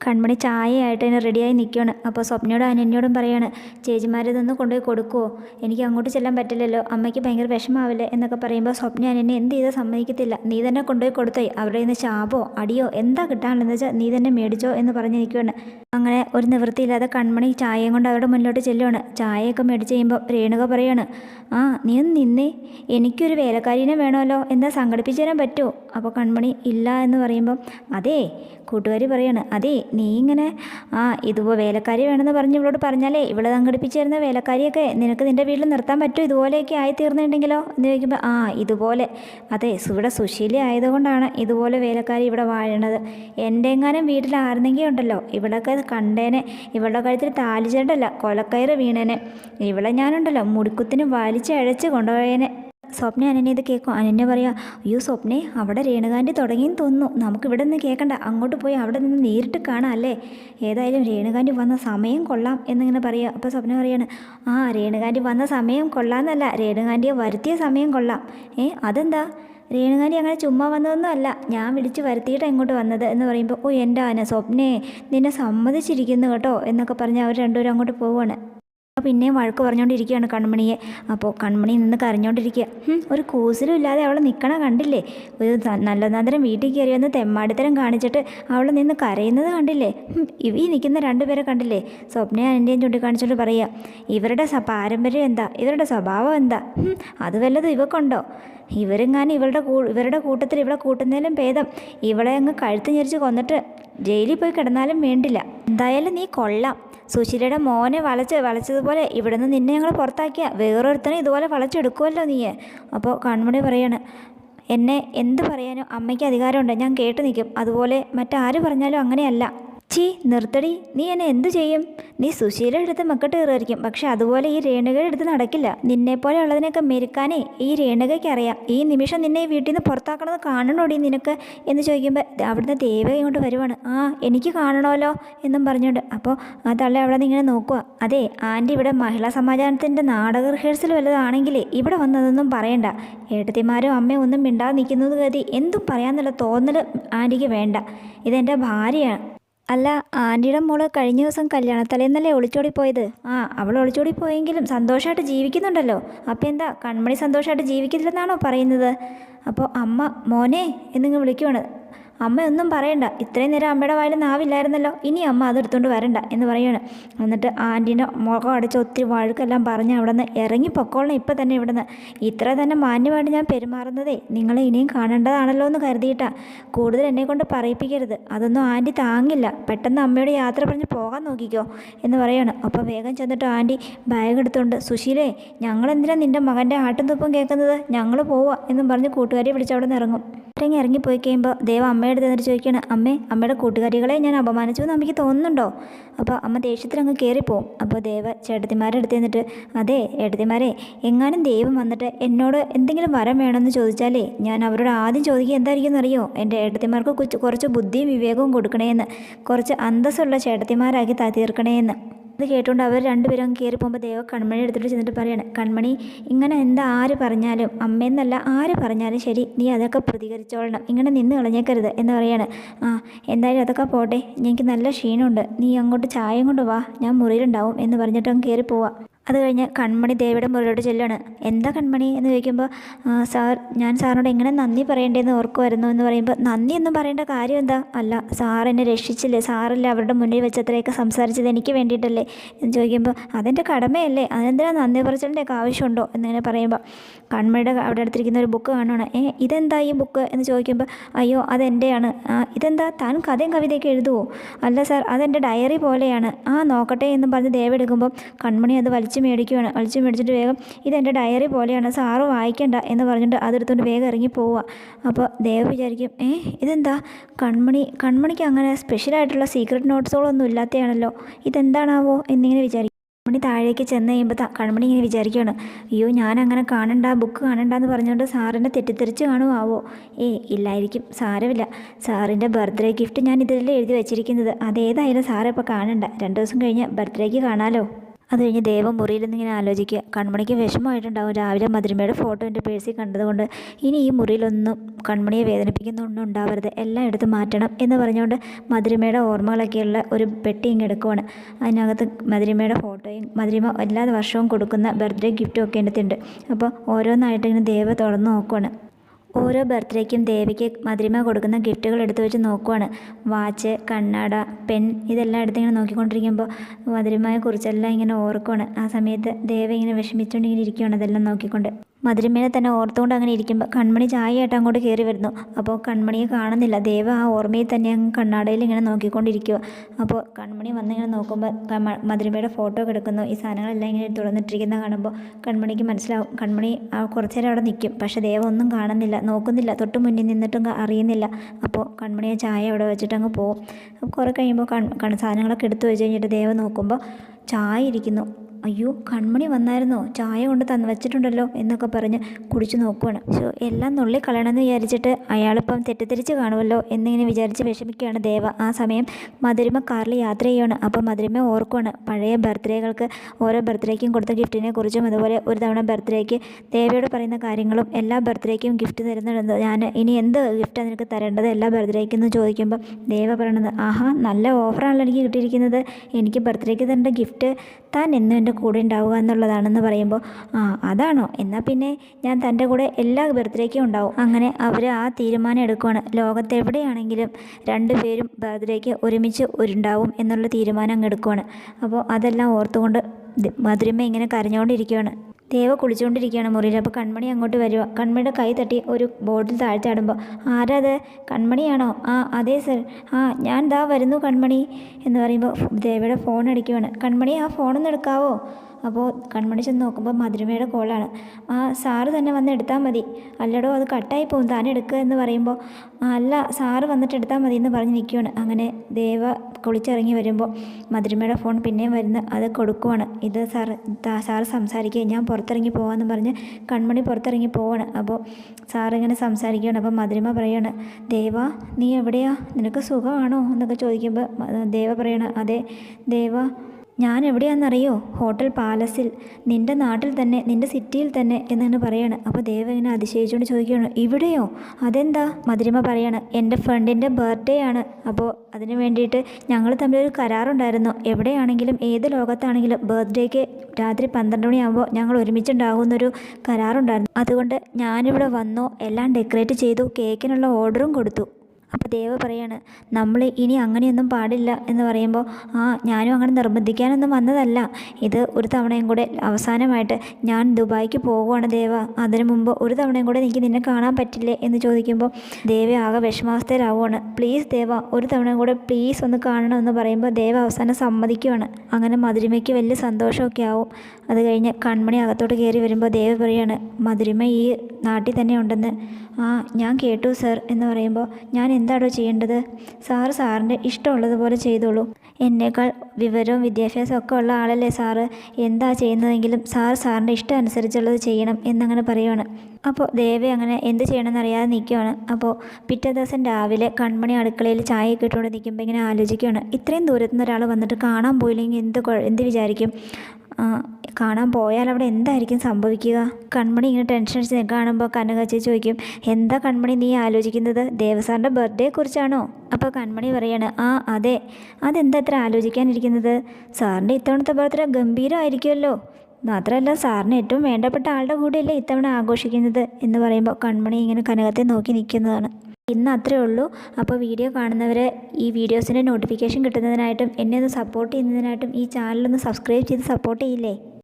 കൺമണി ചായയായിട്ട് തന്നെ റെഡിയായി നിൽക്കുകയാണ് അപ്പോൾ സ്വപ്നയോടും അനന്യോടും പറയാണ് ചേച്ചിമാരിതൊന്ന് കൊണ്ടുപോയി കൊടുക്കുമോ എനിക്ക് അങ്ങോട്ട് ചെല്ലാൻ പറ്റില്ലല്ലോ. അമ്മയ്ക്ക് ഭയങ്കര വിഷമാവില്ലേ? എന്നൊക്കെ പറയുമ്പോൾ സ്വപ്ന അനന്യ എന്ത് ചെയ്താൽ സമ്മതിക്കത്തില്ല. നീ തന്നെ കൊണ്ടുപോയി കൊടുത്തോയി അവരുടെ നിന്ന് ശാപോ അടിയോ എന്താ കിട്ടാനുള്ളതെന്ന് വെച്ചാൽ നീ തന്നെ മേടിച്ചോ എന്ന് പറഞ്ഞ് നിൽക്കുകയാണ് അങ്ങനെ ഒരു നിവൃത്തിയില്ലാതെ കൺമണി ചായയും കൊണ്ട് അവരുടെ മുന്നിലോട്ട് ചെല്ലുവാണ്. ചായയൊക്കെ മേടിച്ച് കഴിയുമ്പോൾ രേണുക പറയാണ് ആ നീ ഒന്ന് നിന്നേ. എനിക്കൊരു വേലക്കാരീനെ വേണമല്ലോ. എന്താ സംഘടിപ്പിച്ചു തരാൻ പറ്റുമോ അപ്പോൾ കൺമണി ഇല്ല എന്ന് പറയുമ്പം അതേ. കൂട്ടുകാരി പറയാണ് അതേ നീ ഇങ്ങനെ ആ ഇതുപോലെ വേലക്കാരി വേണമെന്ന് പറഞ്ഞ് ഇവളോട് പറഞ്ഞാലേ ഇവളെ സംഘടിപ്പിച്ചിരുന്ന വേലക്കാരിയൊക്കെ നിനക്ക് നിന്റെ വീട്ടിൽ നിർത്താൻ പറ്റും ഇതുപോലെയൊക്കെ ആയിത്തീർന്നിട്ടുണ്ടെങ്കിലോ? എന്ന് ചോദിക്കുമ്പോൾ ആ ഇതുപോലെ. അതെ ഇവിടെ സുശീല ആയതുകൊണ്ടാണ് ഇതുപോലെ വേലക്കാരി ഇവിടെ വാഴണത്. എന്റെ എങ്ങാനും വീട്ടിൽ ആയിരുന്നെങ്കിൽ ഉണ്ടല്ലോ ഇവളൊക്കെ കണ്ടേനെ. ഇവളുടെ കഴുത്തിൽ താലിച്ചേണ്ടല്ല കൊലക്കയറ് വീണേനെ. ഇവളെ ഞാനുണ്ടല്ലോ മുടിക്കുത്തിന് വലിച്ചഴച്ച് കൊണ്ടുപോയേനെ. സ്വപ്ന അനന്യ ഇത് കേൾക്കും. അനന്യ പറയാ അയ്യോ സ്വപ്നെ അവിടെ രേണുകാന്റെ തുടങ്ങിയെന്ന് തോന്നുന്നു. നമുക്ക് ഇവിടെ നിന്ന് കേൾക്കണ്ട. അങ്ങോട്ട് പോയി അവിടെ നിന്ന് നേരിട്ട് കാണാം അല്ലേ? ഏതായാലും രേണുകാന്റെ വന്ന സമയം കൊള്ളാം എന്നിങ്ങനെ പറയുക അപ്പോൾ സ്വപ്ന പറയാണ് ആ രേണുകാന്റെ വന്ന സമയം കൊള്ളാമെന്നല്ല. രേണുകാന്റെ വരുത്തിയ സമയം കൊള്ളാം. ഏ അതെന്താ? രേണുകാരി അങ്ങനെ ചുമ്മാ വന്നതൊന്നും അല്ല. ഞാൻ വിളിച്ച് വരുത്തിയിട്ട് ഇങ്ങോട്ട് വന്നത് എന്ന് പറയുമ്പോൾ ഓ എന്റെ ആന സ്വപ്നേ നിന്നെ സമ്മതിച്ചിരിക്കുന്നു കേട്ടോ എന്നൊക്കെ പറഞ്ഞ് അവർ രണ്ടുപേരും അങ്ങോട്ട് പോവുകയാണ് പിന്നെയും വഴക്ക് പറഞ്ഞുകൊണ്ടിരിക്കുകയാണ് കൺമണിയെ. അപ്പോൾ കൺമണി നിന്ന് കരഞ്ഞുകൊണ്ടിരിക്കുക ഒരു കൂസലും ഇല്ലാതെ അവൾ നിൽക്കണ കണ്ടില്ലേ? ഒരു നല്ല നന്ദരം വീട്ടിൽ കയറി വന്ന് തെമ്മാടിത്തരം കാണിച്ചിട്ട് അവൾ നിന്ന് കരയുന്നത് കണ്ടില്ലേ? ഈ നിൽക്കുന്ന രണ്ടുപേരെ കണ്ടില്ലേ? സ്വപ്നയും അനന്റെയും ചൂണ്ടിക്കാണിച്ചുകൊണ്ട് പറയുക ഇവരുടെ പാരമ്പര്യം എന്താ? ഇവരുടെ സ്വഭാവം എന്താ? അത് വല്ലതും ഇവക്കുണ്ടോ? ഇവരെങ്ങാനും ഇവരുടെ കൂ ഇവരുടെ കൂട്ടത്തിൽ ഇവളെ കൂട്ടുന്നതിലും ഭേദം. ഇവളെ അങ്ങ് കഴുത്ത് ഞെരിച്ച് കൊന്നിട്ട് ജയിലിൽ പോയി കിടന്നാലും വേണ്ടില്ല. എന്തായാലും നീ കൊള്ളാം. സുശീലയുടെ മോനെ വളച്ച് വളച്ചതുപോലെ ഇവിടുന്ന് നിന്നെ ഞങ്ങൾ പുറത്താക്കിയ. വേറൊരുത്തനെ ഇതുപോലെ വളച്ചെടുക്കുമല്ലോ നീ. അപ്പോൾ കൺമണി പറയാണ് എന്നെ എന്ത് പറയാനും അമ്മയ്ക്ക് അധികാരമുണ്ട്. ഞാൻ കേട്ട് നിൽക്കും. അതുപോലെ മറ്റാര് പറഞ്ഞാലും അങ്ങനെയല്ല. ചീ നിർത്തടി. നീ എന്നെ എന്തു ചെയ്യും? നീ സുശീല എടുത്ത് മക്കട്ട് കയറുമായിരിക്കും. പക്ഷെ അതുപോലെ ഈ രേണുകയുടെ എടുത്ത് നടക്കില്ല. നിന്നെപ്പോലെ ഉള്ളതിനൊക്കെ മെരുക്കാനേ ഈ രേണുകയ്ക്ക് അറിയാം. ഈ നിമിഷം നിന്നെ ഈ വീട്ടിൽ നിന്ന് പുറത്താക്കണമെന്ന് കാണണോടി നിനക്ക്? എന്ന് ചോദിക്കുമ്പോൾ അവിടുന്ന് ദേവ ഇങ്ങോട്ട് വരുവാണ്. ആ എനിക്ക് കാണണമല്ലോ എന്നും പറഞ്ഞുകൊണ്ട്. അപ്പോൾ ആ തള്ളി അവിടെ നിന്ന് ഇങ്ങനെ നോക്കുക അതെ ആന്റി ഇവിടെ മഹിളാ സമാജാനത്തിന്റെ നാടക റിഹേഴ്സൽ വല്ലതാണെങ്കിലേ ഇവിടെ വന്നതൊന്നും പറയണ്ട. ഏട്ടത്തിമാരും അമ്മയും ഒന്നും മിണ്ടാതെ നിൽക്കുന്നത് കരുതി എന്തും പറയാമെന്നുള്ള തോന്നൽ ആന്റിക്ക് വേണ്ട. ഇതെന്റെ ഭാര്യയാണ്. അല്ല ആന്റിയുടെ മോൾ കഴിഞ്ഞ ദിവസം കല്യാണത്തലേന്നല്ലേ ഒളിച്ചോടി പോയത് ആ അവൾ ഒളിച്ചോടി പോയെങ്കിലും സന്തോഷമായിട്ട് ജീവിക്കുന്നുണ്ടല്ലോ. അപ്പോൾ എന്താ കൺമണി സന്തോഷമായിട്ട് ജീവിക്കില്ലെന്നാണോ പറയുന്നത്? അപ്പോൾ അമ്മ മോനെ എന്നിങ്ങ് വിളിക്കുവാണ്. അമ്മ ഒന്നും പറയണ്ട. ഇത്രയും നേരം അമ്മയുടെ വായിൽ നാവില്ലായിരുന്നല്ലോ ഇനി അമ്മ അതെടുത്തുകൊണ്ട് വരണ്ട എന്ന് പറയുകയാണ് എന്നിട്ട് ആന്റീന്റെ മുഖം അടച്ച് ഒത്തിരി വഴുക്കെല്ലാം പറഞ്ഞ് അവിടെ നിന്ന് ഇറങ്ങി പൊക്കോളണം ഇപ്പം തന്നെ ഇവിടെ നിന്ന് ഇത്ര തന്നെ മാന്യമായിട്ട് ഞാൻ പെരുമാറുന്നതേ നിങ്ങൾ ഇനിയും കാണേണ്ടതാണല്ലോ എന്ന് കരുതിയിട്ടാ. കൂടുതൽ എന്നെ കൊണ്ട് പറയിപ്പിക്കരുത്. അതൊന്നും ആന്റി താങ്ങില്ല. പെട്ടെന്ന് അമ്മയോട് യാത്ര പറഞ്ഞ് പോകാൻ നോക്കിക്കോ എന്ന് പറയാണ് അപ്പോൾ വേഗം ചെന്നിട്ട് ആന്റി ബാഗ് എടുത്തുകൊണ്ട് സുശീലേ ഞങ്ങളെന്തിനാണ് നിന്റെ മകന്റെ ആട്ടും തുപ്പും കേൾക്കുന്നത്? ഞങ്ങൾ പോവാ എന്നും പറഞ്ഞ് കൂട്ടുകാരെ വിളിച്ച് അവിടെ നിന്ന് ഇറങ്ങും. ഇറങ്ങി ഇറങ്ങിപ്പോയി കഴിയുമ്പോൾ ദേവ അമ്മയുടെ തന്നിട്ട് ചോദിക്കുകയാണ് അമ്മേ അമ്മയുടെ കൂട്ടുകാരികളെ ഞാൻ അപമാനിച്ചു എന്ന് അമ്മയ്ക്ക് തോന്നുന്നുണ്ടോ? അപ്പോൾ അമ്മ ദേഷ്യത്തിൽ അങ്ങ് കയറിപ്പോവും അപ്പോൾ ദേവ ചേട്ടത്തിമാരെ അടുത്ത് നിന്നിട്ട് അതെ ഏട്ടത്തിമാരെ എങ്ങാനും ദൈവം വന്നിട്ട് എന്നോട് എന്തെങ്കിലും വരം വേണമെന്ന് ചോദിച്ചാലേ ഞാൻ അവരോട് ആദ്യം ചോദിക്കുക എന്തായിരിക്കും എന്നറിയോ എന്റെ ഏട്ടത്തിമാർക്ക് കുറച്ച് ബുദ്ധിയും വിവേകവും കൊടുക്കണേന്ന് കുറച്ച് അന്തസ്സുള്ള ചേട്ടത്തിമാരാക്കി തീർക്കണേ തീർക്കണേന്ന്. അത് കേട്ടുകൊണ്ട് അവർ രണ്ടുപേരും അങ്ങ് കയറി പോകുമ്പോൾ ദേവ കൺമണി എടുത്തിട്ട് ചെന്നിട്ട് പറയാണ് കൺമണി ഇങ്ങനെ എന്താ ആര് പറഞ്ഞാലും അമ്മയെന്നല്ല ആര് പറഞ്ഞാലും ശരി നീ അതൊക്കെ പ്രതികരിച്ചോളണം ഇങ്ങനെ നിന്ന് കളഞ്ഞേക്കരുത് എന്ന് പറയാണ്. ആ എന്തായാലും അതൊക്കെ പോട്ടെ എനിക്ക് നല്ല ക്ഷീണമുണ്ട് നീ അങ്ങോട്ട് ചായയും കൊണ്ട് വാ ഞാൻ മുറിയിലുണ്ടാവും എന്ന് പറഞ്ഞിട്ട് അങ്ങ് കയറി പോവാം. അത് കഴിഞ്ഞ് കൺമണി ദേവിയുടെ മുറിയിലോട്ട് ചെല്ലാണ് എന്താ കൺമണി? എന്ന് ചോദിക്കുമ്പോൾ "ആ, സാർ ഞാൻ സാറിനോട് എങ്ങനെ നന്ദി പറയേണ്ടതെന്ന് ഓർക്കുമായിരുന്നു എന്ന് പറയുമ്പോൾ നന്ദി ഒന്നും പറയേണ്ട കാര്യം എന്താ? അല്ല സാർ എന്നെ രക്ഷിച്ചില്ലേ? സാറല്ലേ അവരുടെ മുന്നിൽ വെച്ച് അത്രയൊക്കെ സംസാരിച്ചത് എനിക്ക് വേണ്ടിയിട്ടല്ലേ? എന്ന് ചോദിക്കുമ്പോൾ അതെന്റെ കടമയല്ലേ? അതെന്തിനാ നന്ദി പറച്ചിലിന്റെയൊക്കെ ആവശ്യമുണ്ടോ? എന്നിങ്ങനെ പറയുമ്പോൾ കൺമണിയുടെ അവിടെ അടുത്തിരിക്കുന്ന ഒരു ബുക്ക് കാണുകയാണ് ഏ ഇതെന്താ ഈ ബുക്ക്? എന്ന് ചോദിക്കുമ്പോൾ അയ്യോ അതെന്റെയാണ് ഇതെന്താ? താൻ കഥയും കവിതയൊക്കെ എഴുതുമോ അല്ല സാർ അതെന്റെ ഡയറി പോലെയാണ്. ആ നോക്കട്ടെ എന്ന് പറഞ്ഞ് ദേവെടുക്കുമ്പോൾ കൺമണി അത് വലിച്ചു മേടിക്കുകയാണ് വലിച്ചു മേടിച്ചിട്ട് വേഗം ഇതെന്റെ ഡയറി പോലെയാണ്. സാറ് വായിക്കണ്ട എന്ന് പറഞ്ഞിട്ട് അതെടുത്തുകൊണ്ട് വേഗം ഇറങ്ങി പോവുക അപ്പോൾ ദേവ വിചാരിക്കും ഏ ഇതെന്താ? കൺമണി കൺമണിക്ക് അങ്ങനെ സ്പെഷ്യലായിട്ടുള്ള സീക്രട്ട് നോട്ട്സുകളൊന്നും ഇല്ലാത്തതാണല്ലോ ഇതെന്താണാവോ? എന്നിങ്ങനെ വിചാരിക്കും. കൺമണി താഴേക്ക് ചെന്ന് കഴിയുമ്പോൾ കൺമണി ഇങ്ങനെ വിചാരിക്കുകയാണ് അയ്യോ ഞാൻ അങ്ങനെ കാണണ്ട ബുക്ക് കാണണ്ട എന്ന് പറഞ്ഞുകൊണ്ട് സാറിനെ തെറ്റിദ്ധരിച്ച് കാണുമാവോ ഏ ഇല്ലായിരിക്കും. സാരമില്ല. സാറിന്റെ ബർത്ത്ഡേ ഗിഫ്റ്റ് ഞാൻ ഇതിൽ എഴുതി വെച്ചിരിക്കുന്നത്. അതേതായാലും സാറെ ഇപ്പോൾ കാണണ്ട. രണ്ട് ദിവസം കഴിഞ്ഞ് ബർത്ത്ഡേക്ക് കാണാലോ. അത് കഴിഞ്ഞ് ദേവം മുറിയിൽ നിന്നിങ്ങനെ ആലോചിക്കുക. കൺമണിക്ക് വിഷമമായിട്ടുണ്ടാവും. രാവിലെ മധുരമയുടെ ഫോട്ടോ എന്റെ പേഴ്സിൽ കണ്ടതുകൊണ്ട് ഇനി ഈ മുറിയിലൊന്നും കൺമണിയെ വേദനിപ്പിക്കുന്ന ഒന്നും ഉണ്ടാവരുത്. എല്ലാം എടുത്ത് മാറ്റണം എന്ന് പറഞ്ഞുകൊണ്ട് മധുരമയുടെ ഓർമ്മകളൊക്കെയുള്ള ഒരു പെട്ടി ഇങ്ങ് എടുക്കുവാണ്. അതിനകത്ത് മധുരമയുടെ ഫോട്ടോയും മധുരിമ എല്ലാ വർഷവും കൊടുക്കുന്ന ബർത്ത്ഡേ ഗിഫ്റ്റും ഒക്കെ അടുത്തുണ്ട്. അപ്പോൾ ഓരോന്നായിട്ട് ഇങ്ങനെ ദേവ തുറന്ന് നോക്കുവാണ്. ഓരോ ബർത്ത്ഡേക്കും ദേവിക്ക് മധുരിമ കൊടുക്കുന്ന ഗിഫ്റ്റുകൾ എടുത്തു വെച്ച് നോക്കുവാണ്. വാച്ച് കണ്ണാട പെൻ ഇതെല്ലാം എടുത്ത് ഇങ്ങനെ നോക്കിക്കൊണ്ടിരിക്കുമ്പോൾ മധുരിമയെ കുറിച്ചെല്ലാം ഇങ്ങനെ ഓർക്കുവാണ്. ആ സമയത്ത് ദേവ ഇങ്ങനെ വിഷമിച്ചുകൊണ്ട് ഇങ്ങനെ അതെല്ലാം നോക്കിക്കൊണ്ട്. മധുരിമേനെ തന്നെ ഓർത്തുകൊണ്ട് അങ്ങനെ ഇരിക്കുമ്പോൾ കൺമണി ചായയായിട്ട് അങ്ങോട്ട് കയറി വരുന്നു. അപ്പോൾ കൺമണിയെ കാണുന്നില്ല. ദേവ ആ ഓർമ്മയിൽ തന്നെ അങ്ങ് കണ്ണാടയിൽ ഇങ്ങനെ നോക്കിക്കൊണ്ടിരിക്കുക അപ്പോൾ കൺമണി വന്നിങ്ങനെ നോക്കുമ്പോൾ മധുരമയുടെ ഫോട്ടോ കിടക്കുന്നു ഈ സാധനങ്ങളെല്ലാം ഇങ്ങനെ തുറന്നിട്ടിരിക്കുന്ന കാണുമ്പോൾ കൺമണിക്ക് മനസ്സിലാവും. കൺമണി കുറച്ച് നേരം അവിടെ നിൽക്കും പക്ഷേ ദേവ ഒന്നും കാണുന്നില്ല. നോക്കുന്നില്ല. തൊട്ട് മുന്നിൽ നിന്നിട്ടും അറിയുന്നില്ല. അപ്പോൾ കൺമണി ആ ചായ അവിടെ വെച്ചിട്ട് അങ്ങ് പോകും കുറേ കഴിയുമ്പോൾ കൺ സാധനങ്ങളൊക്കെ എടുത്തു വെച്ച് കഴിഞ്ഞിട്ട് ദേവ നോക്കുമ്പോൾ ചായ ഇരിക്കുന്നു. അയ്യോ കൺമണി വന്നായിരുന്നോ? ചായ കൊണ്ട് തന്നു വെച്ചിട്ടുണ്ടല്ലോ എന്നൊക്കെ പറഞ്ഞ് കുടിച്ചു നോക്കുവാണ്. സോ എല്ലാം നുള്ളി കളയണമെന്ന് വിചാരിച്ചിട്ട് അയാളിപ്പം തെറ്റിദ്ധരിച്ച് കാണുമല്ലോ എന്നിങ്ങനെ വിചാരിച്ച് വിഷമിക്കുകയാണ് ദേവ. ആ സമയം മധുരിമ കാറിൽ യാത്ര ചെയ്യുകയാണ് അപ്പോൾ മധുരിമ ഓർക്കുവാണ് പഴയ ബർത്ത്ഡേകൾക്ക് ഓരോ ബർത്ത്ഡേക്കും കൊടുത്ത ഗിഫ്റ്റിനെ കുറിച്ചും അതുപോലെ ഒരു തവണ ബർത്ത്ഡേക്ക് ദേവയോട് പറയുന്ന കാര്യങ്ങളും എല്ലാ ബർത്ത്ഡേക്കും ഗിഫ്റ്റ് തരുന്നുണ്ട്. ഞാൻ ഇനി എന്ത് ഗിഫ്റ്റാണ് നിനക്ക് തരേണ്ടത് എല്ലാ ബർത്ത്ഡേക്കും എന്ന് ചോദിക്കുമ്പോൾ ദേവ പറയണത് ആഹാ നല്ല ഓഫറാണല്ലോ എനിക്ക് കിട്ടിയിരിക്കുന്നത്. എനിക്ക് ബർത്ത്ഡേക്ക് തരേണ്ട ഗിഫ്റ്റ് താൻ എന്നും എന്റെ കൂടെ ഉണ്ടാവുക എന്നുള്ളതാണെന്ന് പറയുമ്പോൾ ആ അതാണോ? എന്നാൽ പിന്നെ ഞാൻ തന്റെ കൂടെ എല്ലാ ബർത്ത്ഡേക്കും ഉണ്ടാവും. അങ്ങനെ അവർ ആ തീരുമാനം എടുക്കുവാണ്. ലോകത്ത് എവിടെയാണെങ്കിലും രണ്ടുപേരും ബർത്ത്ഡേക്ക് ഒരുമിച്ച് ഉണ്ടാവും എന്നുള്ള തീരുമാനം അങ്ങ് എടുക്കുവാണ്. അപ്പോൾ അതെല്ലാം ഓർത്തുകൊണ്ട് മധുരിമ ഇങ്ങനെ കരഞ്ഞുകൊണ്ടിരിക്കുകയാണ് ദേവ കുളിച്ചുകൊണ്ടിരിക്കുകയാണ് മുറിയിൽ. അപ്പോൾ കൺമണി അങ്ങോട്ട് വരിക കൺമണിയുടെ കൈ തട്ടി ഒരു ബോട്ടിൽ താഴ്ത്താടുമ്പോൾ ആരാത് കൺമണിയാണോ? ആ അതെ സർ. ആ ഞാൻ ദാ വരുന്നു കൺമണി എന്ന് പറയുമ്പോൾ ദേവയുടെ ഫോൺ അടിക്കുവാണ്. കൺമണി ആ ഫോണൊന്ന് എടുക്കാവോ? അപ്പോൾ കൺമണി ചെന്ന് നോക്കുമ്പോൾ മധുരമയുടെ കോളാണ്. ആ സാറ് തന്നെ വന്ന് എടുത്താൽ മതി. അല്ലടോ അത് കട്ടായി പോകും. താൻ എടുക്കുക എന്ന് പറയുമ്പോൾ അല്ല സാറ് വന്നിട്ട് എടുത്താൽ മതി എന്ന് പറഞ്ഞ് നിൽക്കുകയാണ് അങ്ങനെ ദേവ കുളിച്ചിറങ്ങി വരുമ്പോൾ മധുരമയുടെ ഫോൺ പിന്നെയും വരുന്ന. അത് കൊടുക്കുവാണ്. ഇത് സാർ സാറ് സംസാരിക്കുക. ഞാൻ പുറത്തിറങ്ങി പോകാമെന്ന് പറഞ്ഞ് കൺമണി പുറത്തിറങ്ങി പോവാണ്. അപ്പോൾ സാറിങ്ങനെ സംസാരിക്കുകയാണ്. അപ്പോൾ മധുരിമ പറയാണ് ദേവ നീ എവിടെയാ? നിനക്ക് സുഖമാണോ? എന്നൊക്കെ ചോദിക്കുമ്പോൾ ദേവ പറയണ അതെ ദേവ ഞാൻ എവിടെയാണെന്നറിയോ ഹോട്ടൽ പാലസിൽ. നിന്റെ നാട്ടിൽ തന്നെ നിന്റെ സിറ്റിയിൽ തന്നെ എന്നാണ് പറയാണ്. അപ്പോൾ ദേവ ഇങ്ങനെ അതിശയിച്ചുകൊണ്ട് ചോദിക്കുകയാണ് ഇവിടെയോ? അതെന്താ? മധുരിമ പറയാണ് എന്റെ ഫ്രണ്ടിന്റെ ബർത്ത്ഡേ ആണ്. അപ്പോൾ അതിന് വേണ്ടിയിട്ട് ഞങ്ങൾ തമ്മിലൊരു കരാറുണ്ടായിരുന്നു. എവിടെയാണെങ്കിലും ഏത് ലോകത്താണെങ്കിലും ബർത്ത്ഡേക്ക് രാത്രി പന്ത്രണ്ട് മണിയാകുമ്പോൾ ഞങ്ങൾ ഒരുമിച്ചുണ്ടാകുന്നൊരു കരാറുണ്ടായിരുന്നു. അതുകൊണ്ട് ഞാനിവിടെ വന്നു എല്ലാം ഡെക്കറേറ്റ് ചെയ്തു കേക്കിനുള്ള ഓർഡറും കൊടുത്തു. അപ്പോൾ ദേവ പറയാണ് നമ്മൾ ഇനി അങ്ങനെയൊന്നും പാടില്ല എന്ന് പറയുമ്പോൾ ആ ഞാനും അങ്ങനെ നിർബന്ധിക്കാനൊന്നും വന്നതല്ല. ഇത് ഒരു തവണയും കൂടെ അവസാനമായിട്ട് ഞാൻ ദുബായിക്ക് പോവുകയാണ് ദേവ. അതിനു മുമ്പ് ഒരു തവണയും കൂടെ എനിക്ക് നിന്നെ കാണാൻ പറ്റില്ലേ? എന്ന് ചോദിക്കുമ്പോൾ ദേവ ആകെ വിഷമാവസ്ഥയിലാവുകയാണ് പ്ലീസ് ദേവ ഒരു തവണയും കൂടെ പ്ലീസ് ഒന്ന് കാണണം എന്ന് പറയുമ്പോൾ ദേവ അവസാനം സമ്മതിക്കുവാണ്. അങ്ങനെ മധുരിമയ്ക്ക് വലിയ സന്തോഷമൊക്കെ ആവും. അത് കഴിഞ്ഞ് കൺമണി അകത്തോട്ട് കയറി വരുമ്പോൾ ദേവ് പറയാണ് മധുരിമ ഈ നാട്ടിൽ തന്നെ ഉണ്ടെന്ന്. ആ ഞാൻ കേട്ടു സർ എന്ന് പറയുമ്പോൾ ഞാൻ എന്താണോ ചെയ്യേണ്ടത്? സാറ് സാറിന്റെ ഇഷ്ടമുള്ളതുപോലെ ചെയ്തോളൂ. എന്നേക്കാൾ വിവരവും വിദ്യാഭ്യാസവും ഒക്കെ ഉള്ള ആളല്ലേ സാറ്? എന്താ ചെയ്യുന്നതെങ്കിലും സാർ സാറിന്റെ ഇഷ്ടം അനുസരിച്ചുള്ളത് ചെയ്യണം എന്നങ്ങനെ പറയുവാണ്. അപ്പോൾ ദേവി അങ്ങനെ എന്ത് ചെയ്യണമെന്ന് അറിയാതെ നിൽക്കുകയാണ് അപ്പോൾ പിറ്റേ ദിവസം രാവിലെ കൺമണി അടുക്കളയിൽ ചായ ഇട്ടുകൊണ്ട് നിൽക്കുമ്പോൾ ഇങ്ങനെ ആലോചിക്കുകയാണ് ഇത്രയും ദൂരത്തുനിന്ന് ഒരാൾ വന്നിട്ട് കാണാൻ പോയില്ലെങ്കിൽ എന്ത് എന്ത് വിചാരിക്കും? കാണാൻ പോയാൽ അവിടെ എന്തായിരിക്കും സംഭവിക്കുക? കൺമണി ഇങ്ങനെ ടെൻഷൻ അടിച്ച് കാണുമ്പോൾ കനക ചോദിക്കും എന്താ കൺമണി നീ ആലോചിക്കുന്നത്? ദേവസാറിന്റെ ബർത്ത്ഡേ കുറിച്ചാണോ? അപ്പോൾ കൺമണി പറയാണ് ആ അതെ. അതെന്താ ഇത്ര ആലോചിക്കാനിരിക്കുന്നത്? സാറിന്റെ ഇത്തവണത്തെ ബർത്ത്ഡേ ഗംഭീരമായിരിക്കുമല്ലോ മാത്രമല്ല സാറിന് ഏറ്റവും വേണ്ടപ്പെട്ട ആളുടെ കൂടെയല്ലേ ഇത്തവണ ആഘോഷിക്കുന്നത്? എന്ന് പറയുമ്പോൾ കൺമണി ഇങ്ങനെ കനകത്തെ നോക്കി നിൽക്കുന്നതാണ്. ഇന്ന് അത്രേ ഉള്ളൂ. അപ്പോൾ വീഡിയോ കാണുന്നവരെ ഈ വീഡിയോസിന്റെ നോട്ടിഫിക്കേഷൻ കിട്ടുന്നതിനായിട്ടും എന്നെ ഒന്ന് സപ്പോർട്ട് ചെയ്യുന്നതിനായിട്ടും ഈ ചാനലൊന്ന് സബ്സ്ക്രൈബ് ചെയ്ത് സപ്പോർട്ട് ചെയ്യില്ലേ?